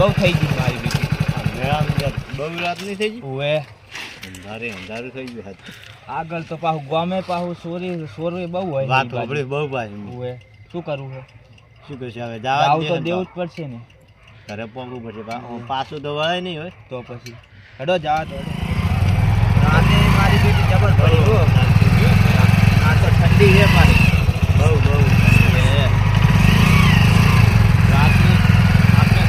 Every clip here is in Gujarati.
બહુ થઈ ગઈ મારી બીજી બહુ રાત નહીં થઈ ગઈ? ઓએ અંધારે અંધારું થઈ ગયું હતું આગળ તો પાછું ગામે પાછું સોરી ચોરી બહુ હોય વાત આપણે બહુ પાછી ઓએ શું કરવું છે શું કરશે હવે જવા આવું તો દેવું જ પડશે ને. ઘરે પહોંચવું પડશે પાછું તો વળાય નહીં હોય. તો પછી. હડો જવા તો રાતે મારી બીજી જબર પડી ગયો. આ તો ઠંડી છે મારી બહુ બહુ રાતની આપણે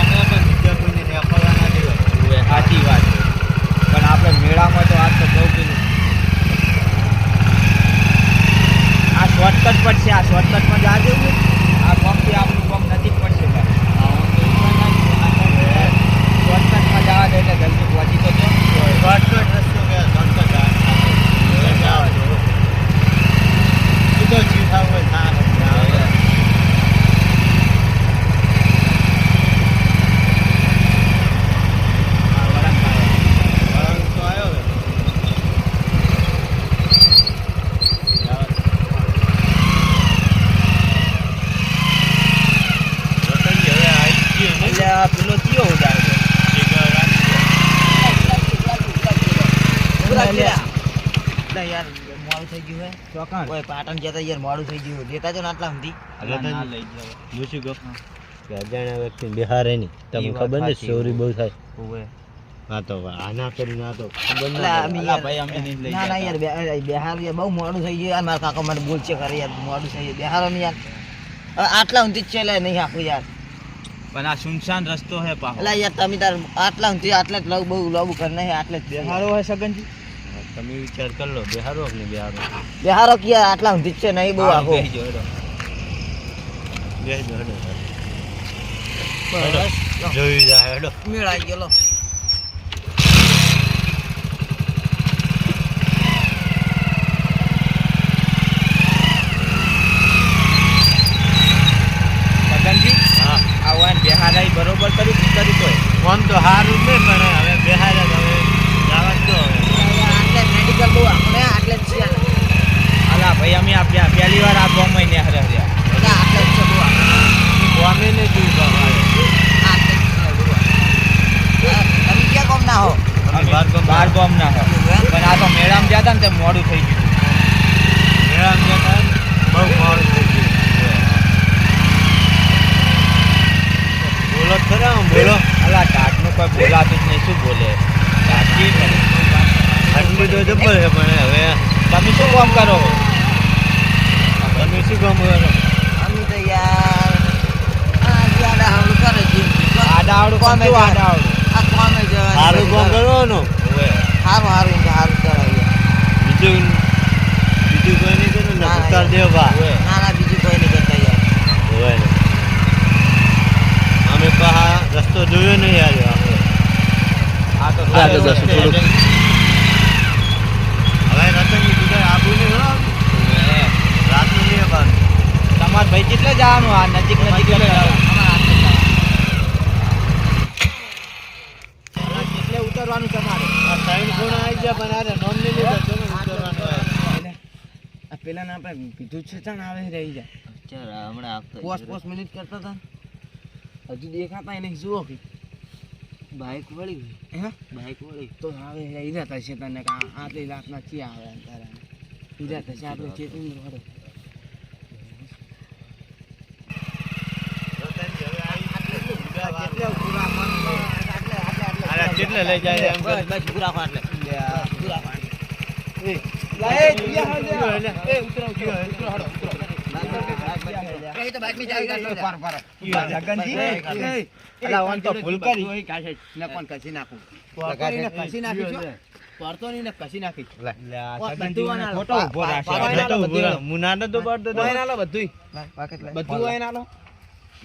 એને પણ બીજા કોઈને નેપાળવા ના દેવાય. ઓએ સાચી વાત છે પણ આપણે મેળામાં તો આજ તો બહુ પેલું આ શોર્ટકટ પડશે આ શોર્ટકટમાં જવા દેવું આ પંપથી આપણું પંપ નજીક પડશે શોર્ટકટમાં જવા દે એટલે જલ્દી પહોંચી તો જો શોર્ટકટ રસ્તો કે શોર્ટકટ આ. હવે જવા દો. સીધો ચીઠા હોય ના જવા દો. આ વળાંક મારે. વળાંક તો આવ્યો હવે. જવા દો. વતનજી હવે આવી ગયું ને? એટલે આ પેલો કયો ઉડાડે એક રાખજો. એટલે યાર મોડું થઈ ગયું હે. ચોકણ. ઓય પાટણ જતા યાર મોડું થઈ ગયું. દેતા જો ને આટલા સુધી. ના લઈ જાવ હું શું અજાણ્યા વ્યક્તિ બિહારે નહીં તમને ખબર ને ચોરી બહુ થાય. ઓએ હા તો આ ના તો ખબર એટલે ના અમે પડે. અલા યાર- ભાઈ અમે નહીં લઈ ના ના યાર બિહાર યાર બહુ મોડું થઈ ગયું યાર. મારા કાકો મને બોલશે ખરે યાર મોડું થઈ ગયું. બિહારો ને યાર. હવે આટલા સુધી જ છે લે નહીં આપું યાર. પણ આ સુનસાન રસ્તો હે પાહો. એટલે યાર તમે તાર આટલા સુધી આટલે જ લવ બહુ લગ કર નહીં આટલે જ બિહારો બેહારો હે સગનજી. તમે વિચાર કરી લો બિહારો કે બિહારો? બિહારો કે આટલા સુધી છે નહીં બહુ આખો. બેહી જાઓ, હેડો. બેસજો, હેડો. બસ જોઈ જાય હેડો. આ વાન બેહારાઈ બરોબર કર્યું કર્યું તો ફોન તો સારું છે પણ હવે બિહાર જ મેડિકલ બહુ આપણે આટલે જ છે અલા ભાઈ અમે આપ્યા પહેલી વાર આ ગામમાં ને હરે હર્યા એટલે આટલે જ છે બહુ કોમે ને જોયું તમે ક્યાં કોમ ના હો? અમે બાર ગામ ના હો. પણ આ તો મેળામાં ગયા હતા ને તે મોડું થઈ ગયું. મેળામાં ગયા હતા બહુ મોડું થઈ ગયું. બોલો ખરા બોલો. અલા કાટનું કોઈ બોલાતું જ નહીં. શું બોલે. ઠંડી તો જબ્બર છે પણ હવે તમે શું કામ કરો? તમે શું કામ કરો? અમે તો યાર આ જ્યાં કરે છે. આડાવડું કોમે કોમ જાય. સારું આ કોમે જવાનું કામ કરવાનું? સારું સારું સારું કરાય. બીજું બીજું કોઈ નહીં કરું ને ઉતાર દેવ. ના ના બીજું કોઈ નહીં કરતા યાર. હોય ને અમે પહા રસ્તો જોયો નહીં યાર. આપણે આ તો સારું. થોડુંક. હવે રતનજી બીજા આબુ નહીં હો ઓવે. રાતનું નહીં આવવાનું. તમાર ભાઈ કેટલે જવાનું આ નજીક નજીક કેટલે ઉતરવાનું તમારે. ત્રણ ખૂણા આવી ગયા પણ આને નોમ નહીં લીધો. પેલા ને આપણે કીધું છે ચાણ આવે રહી જાય. હમણાં પોસ પોસ મિનિટ કરતા હતા હજુ દેખાતા એને જુઓ કે. બાઈક વળી હે? બાઈક વળી તો આવે ઈરા થશે તને આટલી લાખના ક્યાં આવે અંધારા ઈરા થશે આપણે પડે રતનજી હવે આવી ગયા. બીજા વાર. કેટલે ઉભું રાખવાનું? આટલે, આટલે, આટલે. અરે કેટલે લઈ જાય એમ બસ કરી. બસ પૂરા ફાટલે લે. પૂરા ફાટલે એ, લા, એ, જીયા લે. એ, ઉતરો, ઉતરો, ઉતરો, હડો ઉતરો. બધું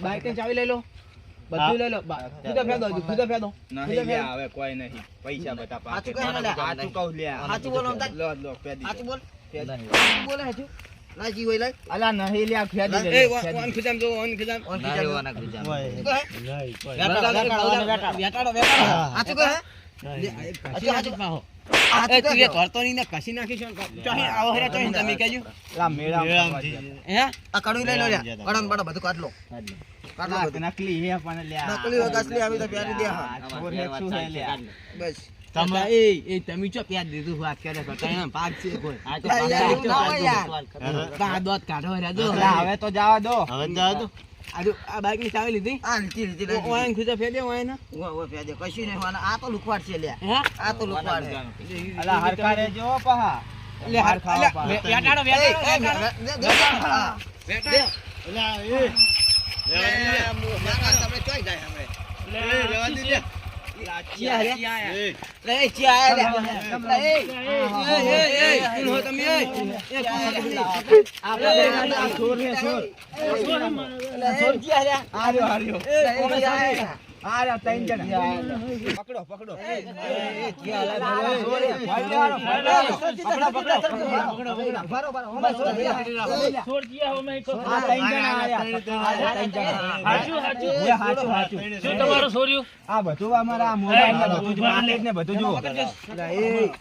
બાઈક ચાવી લઈ લો બધું લઈ લો. ખુદે ફેંદો ખુદે ફેંદો. નહીં. હવે કોઈ નહીં. પૈસા બધા સાચું કહે લે. સાચું કહું લે સાચું બોલો લો લો પેદી સાચું બોલ. ફેંદો. સાચું બોલે હોય લઈ અલા નહીં લ્યા ફેંદી દે, એ. જો ઓન ખુજામ. ઓન. સાચું નહીં. સાચું કહે? હજુ, હજુ. આ તું એ ધરતો નહીં ને કસી નાખીશું ને ચોહી આવો હેરા ચોહી તમે કહેજો. લા મેળા હે? આ કડવી લઈ લો લ્યા. કડમ બડમ બધું કાઢ લો. કાઢ લો બધું. નકલી હે પણ લ્યા. નકલી હોય આવી તો પ્યારી દે હા. આ છોર હે શું હે લ્યા? બસ. તમે એ એ તમે ચો પ્યાજ દીધું વાત કરે તો? તને ભાગ છે કોઈ? આ તો યાર, યાર, એવું ના હોય યાર. બા દોત કાઢો હેરા જો હવે તો જવા દો. હવે જવા દો. આ આ બાઈકની ચાવી લીધી આ લીધી, લીધી. ઓય ખુજા ફેદે કશું નહીં. આ તો લુકવાડ છે લ્યા. આ તો લુકવાડ છે. અલા પહા લે માર ખાવા પાડે. વેટાડો એ, એ, વેટાડો દે, દે, દે, હા. વેટાડો એલા એ એ, મુ- ના, ના, તમે ચોઈ જાય હમણે. એ રેવા દે લે. ચિયા રે? છોર છોર છોડ આર્યો આર્યો આર્યા ત્રણ જણા. પકડો પકડો.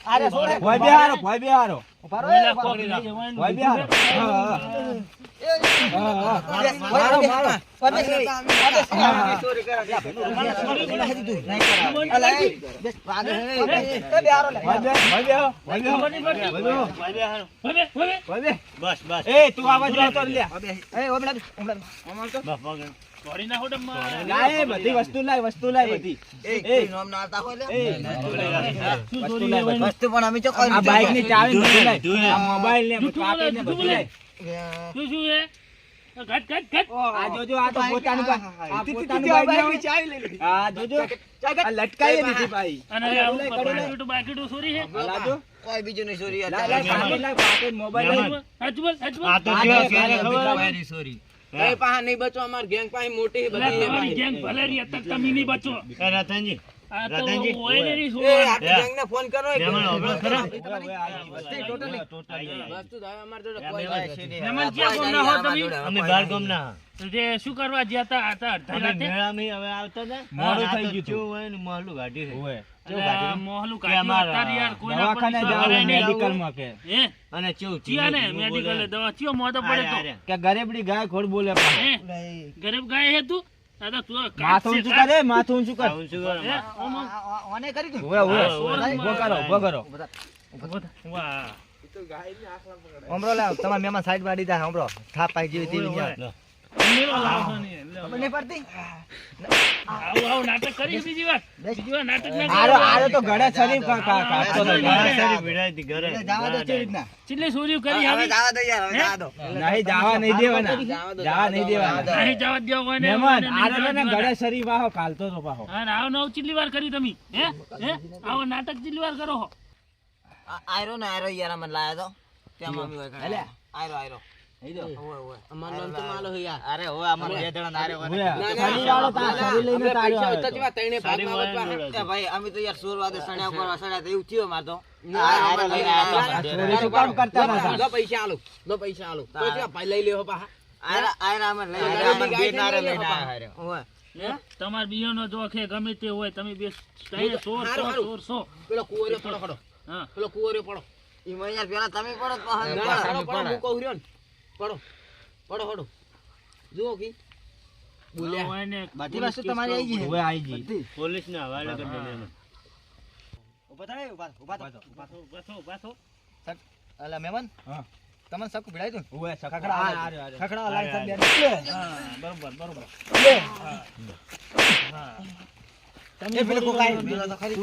આરે. ભોય બેહારો ભોય બેહારો. ભોય બેહારો. બસ બસ એ તું આવાજ રહેતો ને લ્યા. બસ પકડ તોડી નાખો તો મારે. લાય બધી વસ્તુ લાય વસ્તુ લાય બધી એ શું વસ્તુ લાય વસ્તુ પણ અમે આ બાઈકની ચાવી લાય. આ મોબાઈલ ને કાપી ને બધું લાય. શું શું હે ઘટ ઘટ ઘટ. આ જોજો આ તો પોતાનું આ પોતાનું બાઈક ને- આ જોજો. આ લટકાઈ દીધી ભાઈ. અને આવું પાકીટું બાકીટું સોરી હે? આ લાજો. કોઈ બીજું નહીં પાકીટ, મોબાઈલ. આ તો આ કેવો આ ખબર એ પાહા નહીં બચો અમાર ગેંગ પાસે મોટી બધી. ગેંગ ભલે રહી, અત્યારે તમે નહીં બચો. રતનજી શું કરવા ગયા હતા આવતા હતા. મોડું થઈ હોય ને મોહલું ગરીબડી ખોડ બોલે. ગરીબ ગાય હે તું? માથું ઊંચું. કરે માથું ઊંચું કર. ઓને કરી તું ઓવે, ઓવે. ઊભો કરો ઊભો કરો. હમરો લાવ તમારા મહેમાન સાઈડમાં જાય થાપ પાઈ જેવી તેવી ઓય, ન્યા. મેલો લાવશો નહીં. લે. ખબર નહીં પડતી આવું આવું નાટક કરીશ બીજી વાર બીજી વાર નાટક ના આરો આરો તો ગળે શરીફ કા કા કાઢતો તો ઘરે. જાવા દો રીતના કરી આવી? જાવા દો યાર હવે જાવા દો. નહીં જાવા નહીં દેવાના. જાવા નહીં દેવાના. નહીં જવા દેવા હોય ને મહેમાન આરો ને દેવાના. ગળે છરી કાલતો તો પાહો. હા આવો નવ ચીલી વાર કરી તમે હે? હે? આવો નાટક ચીલી વાર કરો હો. આયરો ને આયરો યાર મને લાયા તો. ત્યાં મમ્મી હોય. આયરો આયરો. ઓય બીજો ના? તમાર જોખે ગમે તે હોય તમે બે ત્રણે સોર હારું, સો હારું. સોર સો પેલો કુવર્યો પડો પડો હા પેલો કુંવરિયો પડો ઈમાં યાર પેલા તમે પડો હા, પડો, કહું રહ્યો ને. પડો પડો પડો. જુઓ કી. બોલ્યા. બધી વસ્તુ તમારી આવી ગઈ. ઓવે આઈ ગઈ. પોલીસને હવાલે કરી દેજો ઊભા થાય ઊભા ઊભા થાઓ. પાછો પાછો પાછો અલા મહેમાન હા. તમને સકુ ભીડાઈ સખડા બરોબર બરોબર. તો ખરી.